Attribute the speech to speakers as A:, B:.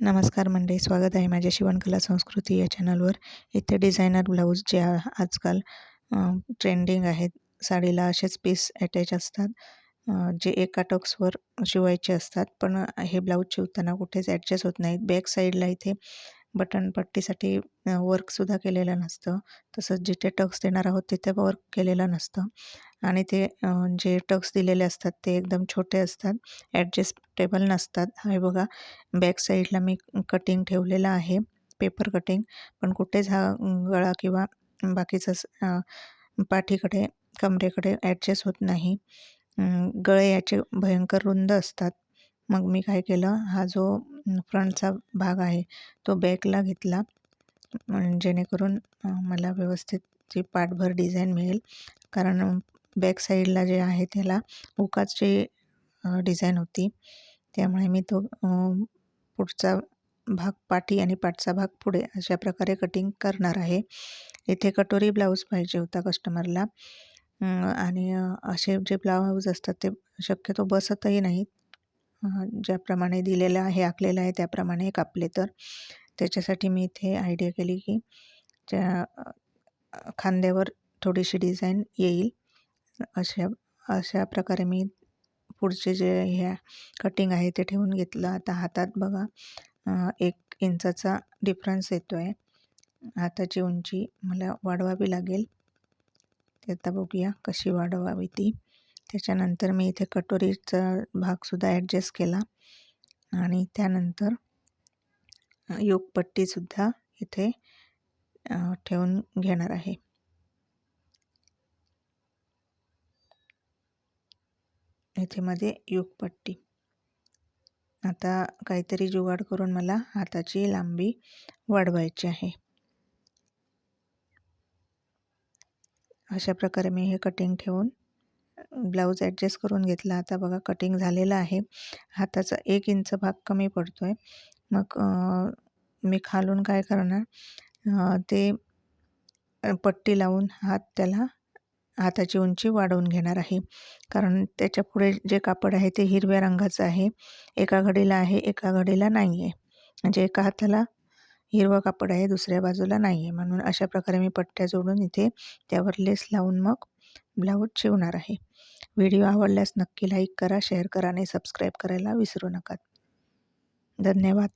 A: नमस्कार मंडळी स्वागत आहे माझ्या शिवणकला संस्कृती या चॅनलवर. इथे डिझायनर ब्लाऊज जे आ- आजकाल ट्रेंडिंग आहेत. साडीला असेच पीस अटॅच असतात. जे एका टक्सवर शिवायचे असतात. पण हे ब्लाऊज शिवताना कुठेच ॲडजस्ट होत नाहीत. बॅक साईडला इथे बटन पट्टीसाठी वर्कसुद्धा केलेलं नसतं. तसंच जिथे टक्स देणार आहोत तिथे वर्क केलेलं नसतं. आणि ते जे टक्स दिलेले असतात ते एकदम छोटे असतात. ॲडजस्टेबल नसतात. हे बघा. बॅक साईडला मी कटिंग ठेवलेलं आहे. Paper cutting. पण कुठेच हा गळा किंवा बाकीचं पाठीकडे कमरेकडे ॲडजस्ट होत नाही. गळे याचे भयंकर रुंद असतात. मग मी काय केलं? हा जो फ्रंटचा भाग आहे तो बॅकला घेतला. जेणेकरून मला व्यवस्थित ती पाठभर डिझाईन मिळेल. कारण बॅक साईडला जे आहे त्याला उकाची डिझाईन होती त्यामुळे मी तो पुढचा भाग पाठी आणि पाठचा भाग पुढे अशा प्रकारे कटिंग करणार आहे. इथे कटोरी ब्लाऊज पाहिजे होता कस्टमरला आणि असे जे ब्लाऊज असतात ते शक्यतो बसतही नाहीत. ज्याप्रमाणे दिलेलं आहे आखलेलं आहे त्याप्रमाणे कापले तर. त्याच्यासाठी मी इथे आयडिया केली की ज्या खांद्यावर थोडीशी डिझाईन येईल. अशा अशा प्रकारे मी पुढचे जे ह्या कटिंग आहे ते ठेवून घेतलं. आता हातात बघा एक इंचाचा डिफरन्स येतो आहे हाताची उंची मला वाढवावी लागेल. ते आता बघूया कशी वाढवावी ती. त्याच्यानंतर मी इथे कटोरीचा भागसुद्धा ॲडजस्ट केला. आणि त्यानंतर योगपट्टीसुद्धा इथे ठेवून घेणार आहे. याच्यामध्ये योगपट्टी. आता काहीतरी जुगाड करून मला हाताची लांबी वाढवायची आहे. अशा प्रकारे मी हे कटिंग ठेवून ब्लाऊज ॲडजस्ट करून घेतला. आता बघा कटिंग झालेलं आहे. हाताचा एक इंच भाग कमी पडतो आहे मग मी खालून काय करणार? ते पट्टी लावून हात त्याला हाताची उंची वाढवून घेणार आहे. कारण त्याच्या पुढे जे कापड आहे ते हिरव्या रंगाचं आहे. एका घडीला आहे एका घडीला नाही आहे म्हणजे एका हाताला हिरवं कापड आहे दुसऱ्या बाजूला नाही आहे म्हणून अशा प्रकारे मी पट्ट्या जोडून इथे त्यावर लेस लावून मग ब्लाऊज शिवणार आहे. व्हिडिओ आवडल्यास नक्की लाईक करा शेअर करा आणि सबस्क्राईब करायला विसरू नका. धन्यवाद.